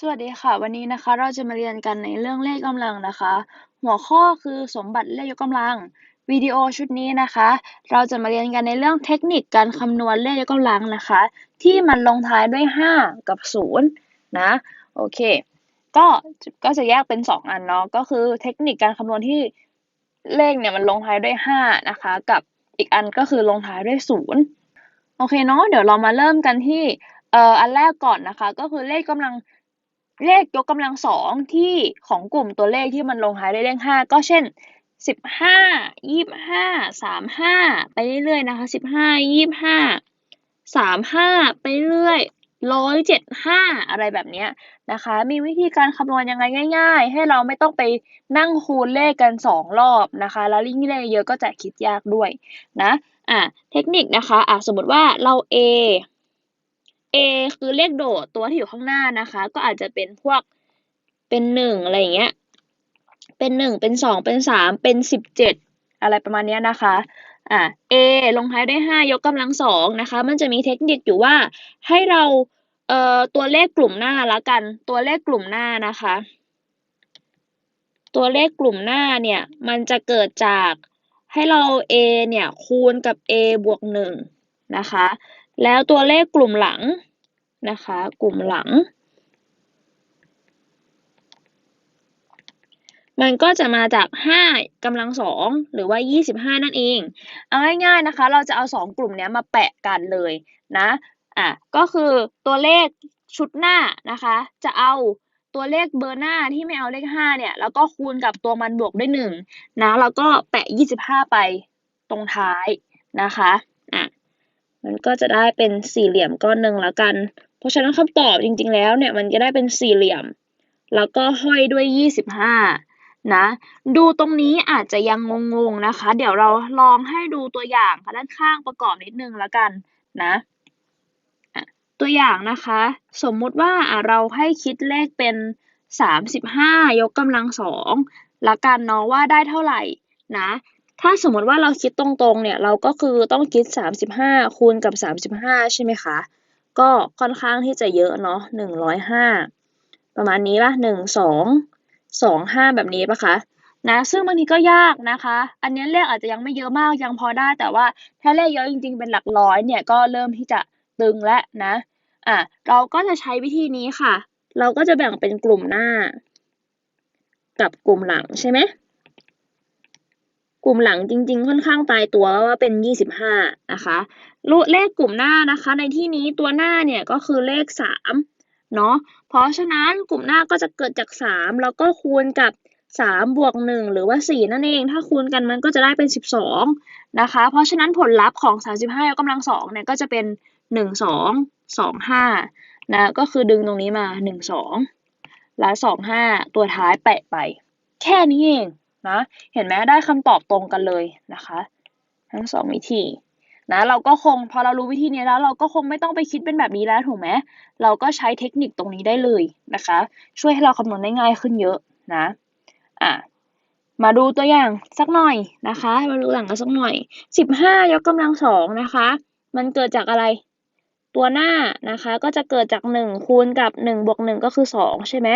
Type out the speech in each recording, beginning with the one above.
สวัสดีค่ะ วันนี้นะคะเราจะมาเรียนกันในเรื่องเลขกำลังนะคะ หัวข้อคือสมบัติเลขยกกำลังวิดีโอชุดนี้นะคะ เราจะมาเรียนกันในเรื่องเทคนิคการคำนวณเลขยกกำลังนะคะ ที่มันลงท้ายด้วย 5 กับ 0 นะโอเค ก็ก็จะแยกเป็น 2 อันเนาะก็คือเทคนิคการคำนวณที่เลขเนี่ยมันลงท้ายด้วย 5 นะคะ กับอีกอันก็คือลงท้ายด้วย 0 โอเคเนาะเดี๋ยวเรามาเริ่มกันที่เอ่ออันแรกก่อนนะคะ ก็คือเลขกำลัง เลขยกกำลังสองที่ของกลุ่มตัวเลขที่มันลงท้ายด้วยเลขห้าก็เช่นสิบห้ายี่ห้าสามห้าไปเรื่อยๆนะคะสิบห้ายี่ห้าสามห้าไปเรื่อยร้อยเจ็ดห้าอะไรแบบนี้นะคะ มีวิธีการคำนวณยังไงง่าย ๆ ให้เราไม่ต้องไปนั่งคูณเลขกันสองรอบนะคะ แล้วยิ่งเลขเยอะก็จะคิดยากด้วยนะอะเทคนิคนะคะอะสมมติว่าเรา A A คือเลขโดดตัวที่อยู่ข้างหน้านะคะ ก็อาจจะเป็นพวกเป็นหนึ่งอะไรอย่างเงี้ย เป็นหนึ่งเป็นสองเป็นสามเป็นสิบเจ็ดอะไรประมาณเนี้ยนะคะอ่า A ลงท้ายด้วยห้ายกกำลังสองนะคะ มันจะมีเทคนิคอยู่ว่าให้เราเอ่อตัวเลขกลุ่มหน้าละกัน ตัวเลขกลุ่มหน้านะคะ ตัวเลขกลุ่มหน้าเนี่ยมันจะเกิดจากให้เรา A เนี่ยคูณกับ A บวกหนึ่งนะคะ แล้วตัวเลขกลุ่มหลังนะคะ กลุ่มหลัง มันก็จะมาจาก 5กำลังสองหรือว่า 25 นั่นเอง เอาง่ายๆนะคะ เราจะเอา 2 กลุ่มนี้มาแปะกันเลยนะ อะ ก็คือตัวเลขชุดหน้านะคะ จะเอาตัวเลขเบอร์หน้าที่ไม่เอาเลข 5 เนี่ย แล้วก็คูณกับตัวมันบวกด้วย1นะ แล้วก็แปะ 25 ไปตรงท้ายนะคะ มันก็จะได้เป็นสี่เหลี่ยมก้อนหนึ่งแล้วกัน เพราะฉะนั้นคำตอบจริง ๆ แล้วเนี่ยมันจะได้เป็นสี่เหลี่ยม แล้วก็ห้อยด้วย25นะ ดูตรงนี้อาจจะยังงงๆนะคะ เดี๋ยวเราลองให้ดูตัวอย่างค่ะด้านข้างประกอบนิดนึงแล้วกันนะตัวอย่างนะคะ สมมุติว่าเราให้คิดเลขเป็น 35 ยกกำลังสองละกันเนาะว่าได้เท่าไหร่นะ ถ้าสมมติว่าเราคิดตรงๆ เนี่ย เราก็คือต้องคิด 35 คูณกับ 35 ใช่ไหมคะ ก็ค่อนข้างที่จะเยอะเนาะ105 ประมาณนี้ละ1 2 2 5 แบบนี้ปะคะนะซึ่งบางทีก็ยากนะคะ อันนี้เลขอาจจะยังไม่เยอะมากยังพอได้ แต่ว่าถ้าเลขเยอะจริงๆ เป็นหลักร้อยเนี่ยก็เริ่มที่จะตึงแล้วนะอะเราก็จะใช้วิธีนี้ค่ะ เราก็จะแบ่งเป็นกลุ่มหน้า กับกลุ่มหลังใช่ไหม กลุ่มหลังจริง ๆ ค่อนข้างตายตัวว่าเป็น 25 นะคะรูเลขกลุ่มหน้านะคะ ในที่นี้ตัวหน้าเนี่ยก็คือเลข 3 เนาะเพราะฉะนั้นกลุ่มหน้าก็จะเกิดจาก 3 แล้วก็คูณกับ3บวก1หรือว่า 4 นั่นเอง ถ้าคูณกันมันก็จะได้เป็น 12 นะคะ เพราะฉะนั้นผลลัพธ์ของ 35ยกกำลัง2เนี่ยก็จะเป็น 1 2 2 5 นะ ก็คือดึงตรงนี้มา 1 2 และ 2 5 ตัวท้ายแปะไป แค่นี้เอง นะ เห็นไหมได้คำตอบตรงกันเลยนะคะ ทั้งสองวิธีนะเราก็คงพอเรารู้วิธีนี้แล้ว เราก็คงไม่ต้องไปคิดเป็นแบบนี้แล้วถูกไหมเราก็ใช้เทคนิคตรงนี้ได้เลยนะคะ ช่วยให้เราคำนวณได้ง่ายขึ้นเยอะนะอะมาดูตัวอย่างสักหน่อยนะคะ มาดูหลังกันสักหน่อยสิบห้ายกกำลังสองนะคะ มันเกิดจากอะไร ตัวหน้านะคะ ก็จะเกิดจากหนึ่งคูณกับหนึ่งบวกหนึ่งก็คือสองใช่ไหม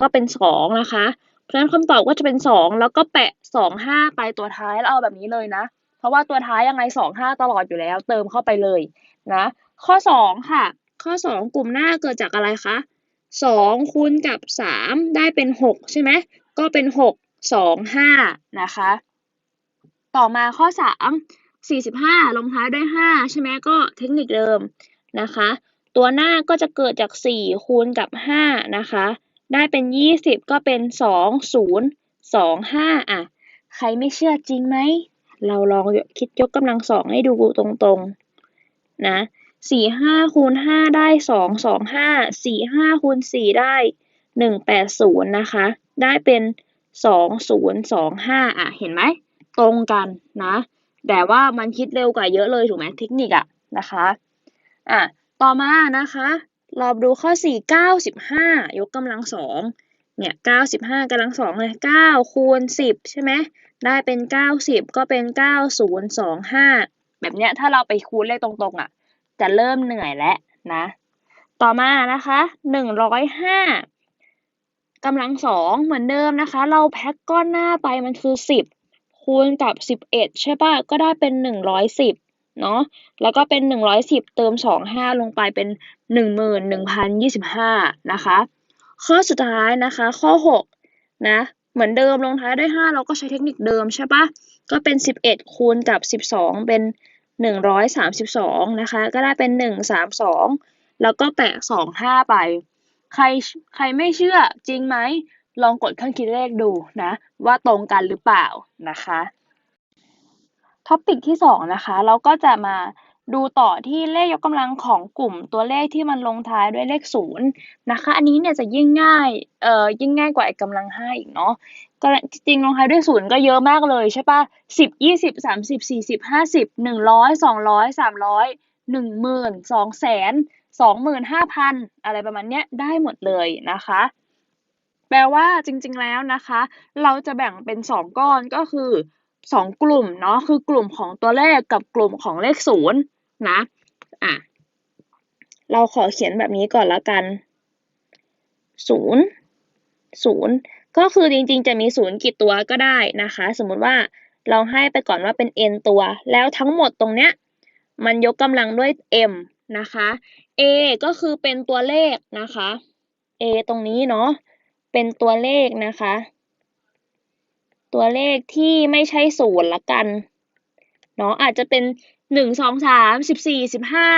ก็เป็นสองนะคะ เพราะฉะนั้นคำตอบก็จะเป็นสองแล้วก็แปะสองห้าไปตัวท้ายแล้วเอาแบบนี้เลยนะ เพราะว่าตัวท้ายยังไงสองห้าตลอดอยู่แล้ว เติมเข้าไปเลยนะ ข้อสองค่ะ ข้อสองกลุ่มหน้าเกิดจากอะไรคะสองคูณกับสามได้เป็นหกใช่ไหมก็เป็นหกสองห้านะคะ ต่อมาข้อสามสี่สิบห้าลงท้ายด้วยห้าใช่ไหมก็เทคนิคเดิมนะคะ ตัวหน้าก็จะเกิดจากสี่คูณกับห้านะคะ ได้เป็นยี่สิบก็เป็นสองศูนย์สองห้าอะ ใครไม่เชื่อจริงไหม เราลองคิดยกกำลังสองให้ดูตรงๆ นะสี่ห้าคูณห้าได้สองสองห้าสี่ห้าคูณสี่ได้หนึ่งแปดศูนย์นะคะ ได้เป็นสองศูนย์สองห้าอะ เห็นไหม ตรงกันนะ แต่ว่ามันคิดเร็วกว่าเยอะเลยถูกไหมเทคนิคอะนะคะ อะ ต่อมานะคะ เราดูข้อสี่เก้าสิบห้ายกกำลังสองเนี่ยเก้าสิบห้ากำลังสองเลยเก้าคูณสิบใช่ไหมได้เป็นเก้าสิบก็เป็นเก้าศูนย์สองห้าแบบเนี้ยถ้าเราไปคูณเลขตรงๆอะ จะเริ่มเหนื่อยแล้วนะ ต่อมานะคะหนึ่งร้อยห้ากำลังสองเหมือนเดิมนะคะ เราแพ็กก้อนหน้าไปมันคือสิบคูณกับสิบเอ็ดใช่ป่ะก็ได้เป็นหนึ่งร้อยสิบ เนาะแล้วก็เป็นหนึ่งร้อยสิบเติมสองห้าลงไปเป็นหนึ่งหมื่นหนึ่งพันยี่สิบห้านะคะ ข้อสุดท้ายนะคะข้อหกนะ เหมือนเดิมลงท้ายด้วยห้าเราก็ใช้เทคนิคเดิมใช่ปะก็เป็นสิบเอ็ดคูณกับสิบสองเป็นหนึ่งร้อยสามสิบสองนะคะ ก็ได้เป็นหนึ่งสามสองแล้วก็แปะสองห้าไป ใครใครไม่เชื่อจริงไหม ลองกดเครื่องคิดเลขดูนะ ว่าตรงกันหรือเปล่านะคะ ท็อปิกที่สองนะคะ เราก็จะมาดูต่อที่เลขยกกำลังของกลุ่มตัวเลขที่มันลงท้ายด้วยเลขศูนย์นะคะ อันนี้เนี่ยจะยิ่งง่ายเอ่อยิ่งง่ายกว่าไอ้กำลังห้าอีกเนาะก็จริงๆลงท้ายด้วยศูนย์ก็เยอะมากเลยใช่ปะสิบยี่สิบสามสิบสี่สิบห้าสิบหนึ่งร้อยสองร้อยสามร้อยหนึ่งหมื่นสองแสนสองหมื่นห้าพันอะไรประมาณเนี้ยได้หมดเลยนะคะ แปลว่าจริงๆแล้วนะคะ เราจะแบ่งเป็นสองก้อนก็คือ สองกลุ่มเนาะคือกลุ่มของตัวเลขกับกลุ่มของเลขศูนย์นะอะเราขอเขียนแบบนี้ก่อนแล้วกันศูนย์ศูนย์ก็คือจริงๆ จะมีศูนย์กี่ตัวก็ได้นะคะ สมมุติว่าเราให้ไปก่อนว่าเป็น n ตัว แล้วทั้งหมดตรงเนี้ยมันยกกำลังด้วย m นะคะ a ก็คือเป็นตัวเลขนะคะ a ตรงนี้เนาะเป็นตัวเลขนะคะ ตัวเลขที่ไม่ใช่ศูนย์ละกันเนาะอาจจะเป็นหนึ่งสองสามสิบสี่สิบห้า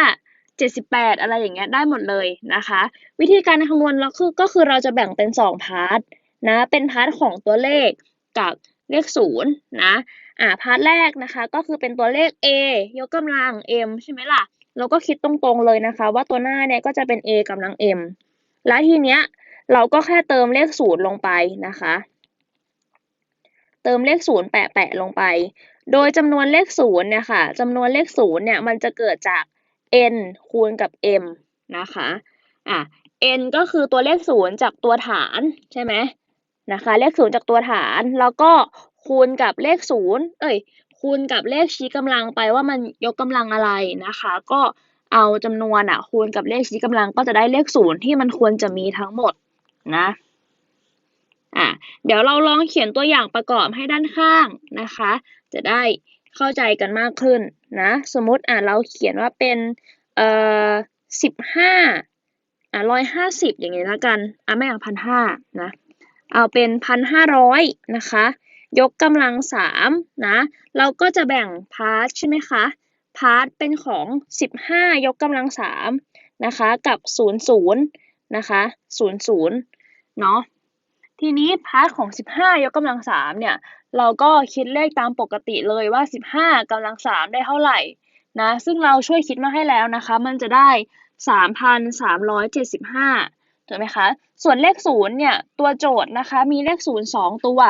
เจ็ดสิบแปดอะไรอย่างเงี้ยได้หมดเลยนะคะ วิธีการคำนวณเราคือก็คือเราจะแบ่งเป็นสองพาร์ทนะเป็นพาร์ทของตัวเลขกับเลขศูนย์นะอ่าพาร์ทแรกนะคะก็คือเป็นตัวเลข a ยกกำลัง m ใช่ไหมล่ะเราก็คิดตรงๆเลยนะคะ ว่าตัวหน้าเนี่ยก็จะเป็น a กำลัง m แล้วทีเนี้ยเราก็แค่เติมเลขศูนย์ลงไปนะคะ เติมเลขศูนย์แปะๆลงไป โดยจำนวนเลขศูนย์เนี่ยค่ะจำนวนเลขศูนย์เนี่ยมันจะเกิดจาก n คูณกับ m นะคะอะ n ก็คือตัวเลขศูนย์จากตัวฐานใช่ไหมนะคะเลขศูนย์จากตัวฐานแล้วก็คูณกับเลขศูนย์เอ้ยคูณกับเลขชี้กำลังไปว่ามันยกกำลังอะไรนะคะ ก็เอาจำนวนอะคูณกับเลขชี้กำลังก็จะได้เลขศูนย์ที่มันควรจะมีทั้งหมดนะ อะเดี๋ยวเราลองเขียนตัวอย่างประกอบให้ด้านข้างนะคะ จะได้เข้าใจกันมากขึ้นนะ สมมติอะเราเขียนว่าเป็นเอ่อสิบห้าอะร้อยห้าสิบอย่างงี้แล้วกันอะไม่เอาพันห้านะเอาเป็นพันห้าร้อยนะคะ ยกกำลังสามนะ เราก็จะแบ่งพาร์ทใช่ไหมคะพาร์ทเป็นของสิบห้ายกกำลังสามนะคะ กับศูนย์ศูนย์นะคะศูนย์ศูนย์เนาะ ทีนี้พาร์ทของ 15 ยกกำลังสามเนี่ย เราก็คิดเลขตามปกติเลยว่า 15กำลังสามได้เท่าไหร่นะ ซึ่งเราช่วยคิดมาให้แล้วนะคะ มันจะได้ 3,375ถูกไหมคะ ส่วนเลขศูนย์เนี่ย ตัวโจทย์นะคะ มีเลขศูนย์สองตัว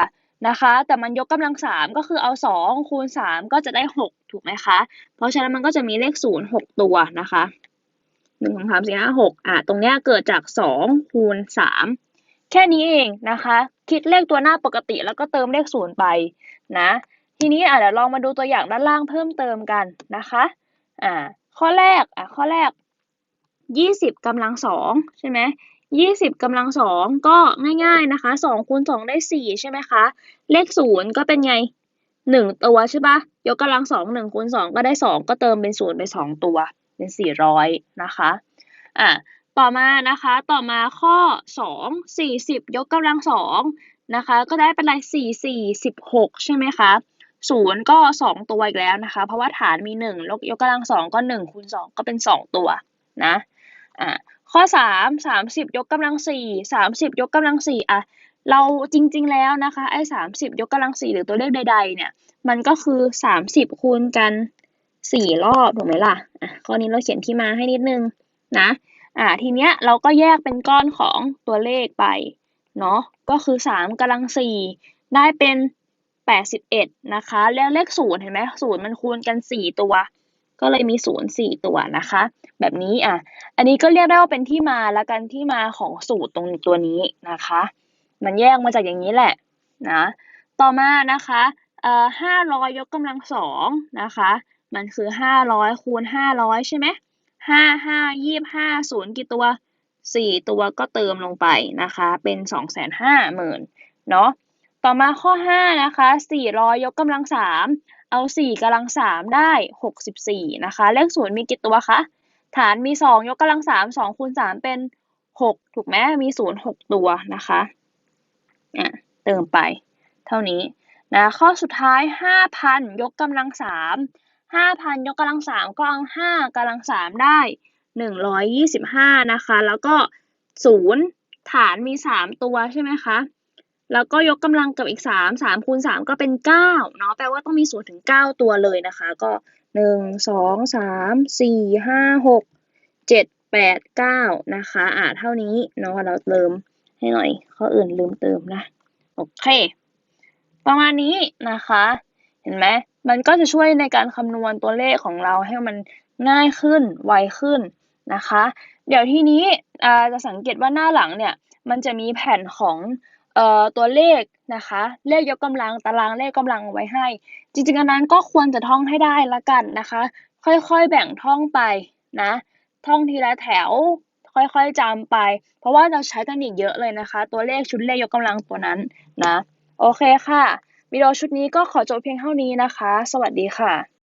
นะคะ แต่มันยกกำลังสามก็คือเอาสองคูณสามก็จะได้หกถูกไหมคะ เพราะฉะนั้นมันก็จะมีเลขศูนย์หกตัวนะคะหนึ่งสองสามสี่ห้าหกอะ ตรงเนี้ยเกิดจากสองคูณสาม แค่นี้เองนะคะ คิดเลขตัวหน้าปกติแล้วก็เติมเลขศูนย์ไปนะทีนี้อะเดี๋ยวลองมาดูตัวอย่างด้านล่างเพิ่มเติมกันนะคะอ่าข้อแรกอะข้อแรกยี่สิบกำลังสองใช่ไหมยี่สิบกำลังสองก็ง่ายๆนะคะสองคูณสองได้สี่ใช่ไหมคะ เลขศูนย์ก็เป็นไงหนึ่งตัวใช่ปะยกกำลังสองหนึ่งคูณสองก็ได้สองก็เติมเป็นศูนย์ไปสองตัวเป็นสี่ร้อยนะคะอ่า ต่อมานะคะ ต่อมาข้อสองสี่สิบยกกำลังสองนะคะ ก็ได้เป็นอะไรสี่สี่สิบหกใช่ไหมคะศูนย์ก็สองตัวอีกแล้วนะคะ เพราะว่าฐานมีหนึ่งยกยกกำลังสองก็หนึ่งคูณสองก็เป็นสองตัวนะอ่าข้อสามสามสิบยกกำลังสี่สามสิบยกกำลังสี่อะเราจริงๆแล้วนะคะไอ้สามสิบยกกำลังสี่หรือตัวเลขใด ๆ เนี่ย มันก็คือสามสิบคูณกันสี่รอบถูกไหมล่ะอะข้อนี้เราเขียนที่มาให้นิดนึงนะ อ่าทีเนี้ยเราก็แยกเป็นก้อนของตัวเลขไปเนาะก็คือสามกำลังสี่ได้เป็นแปดสิบเอ็ดนะคะ แล้วเลขศูนย์เห็นไหมศูนย์มันคูณกันสี่ตัว ก็เลยมีศูนย์สี่ตัวนะคะ แบบนี้อะอันนี้ก็เรียกได้ว่าเป็นที่มาและกันที่มาของสูตรตรงตัวนี้นะคะ มันแยกมาจากอย่างนี้แหละนะต่อมานะคะเอ่อห้าร้อยยกกำลังสองนะคะ มันคือห้าร้อยคูณห้าร้อยใช่ไหม ห้าห้ายี่ห้าศูนย์กี่ตัวสี่ตัวก็เติมลงไปนะคะ เป็นสองแสนห้าหมื่นเนาะต่อมาข้อห้านะคะสี่ร้อยยกกำลังสามเอาสี่กำลังสามได้หกสิบสี่นะคะ เลขศูนย์มีกี่ตัวคะฐานมีสองยกกำลังสามสองคูณสามเป็นหกถูกไหมมีศูนย์หกตัวนะคะอะเติมไป เท่านี้นะข้อสุดท้ายห้าพันยกกำลังสาม ห้าพันยกกำลังสามก็เอาห้ากำลังสามได้หนึ่งร้อยยี่สิบห้านะคะ แล้วก็ศูนย์ฐานมีสามตัวใช่ไหมคะแล้วก็ยกกำลังกับอีกสามสามคูณสามก็เป็นเก้าเนาะแปลว่าต้องมีศูนย์ถึงเก้าตัวเลยนะคะ ก็หนึ่งสองสามสี่ห้าหกเจ็ดแปดเก้านะคะอ่าเท่านี้เนาะเราเติมให้หน่อยข้ออื่นลืมเติมนะ โอเค ประมาณนี้นะคะ เห็นไหม มันก็จะช่วยในการคำนวณตัวเลขของเราให้มันง่ายขึ้น ไวขึ้นนะคะ เดี๋ยวที่นี้จะสังเกตว่าหน้าหลังเนี่ย มันจะมีแผ่นของออตัวเลขนะคะ เลขยกกำลังตารางเลขกำลังไว้ให้ จริงๆอันนั้นก็ควรจะท่องให้ได้ละกันนะคะ ค่อยๆแบ่งท่องไปนะ ท่องทีละแถว ค่อยๆจำไป เพราะว่าเราใช้กันอีกเยอะเลยนะคะ ตัวเลขชุดเลขยกกำลังตัวนั้นนะ โอเคค่ะ วิดีโอชุดนี้ก็ขอจบเพียงเท่านี้นะคะ สวัสดีค่ะ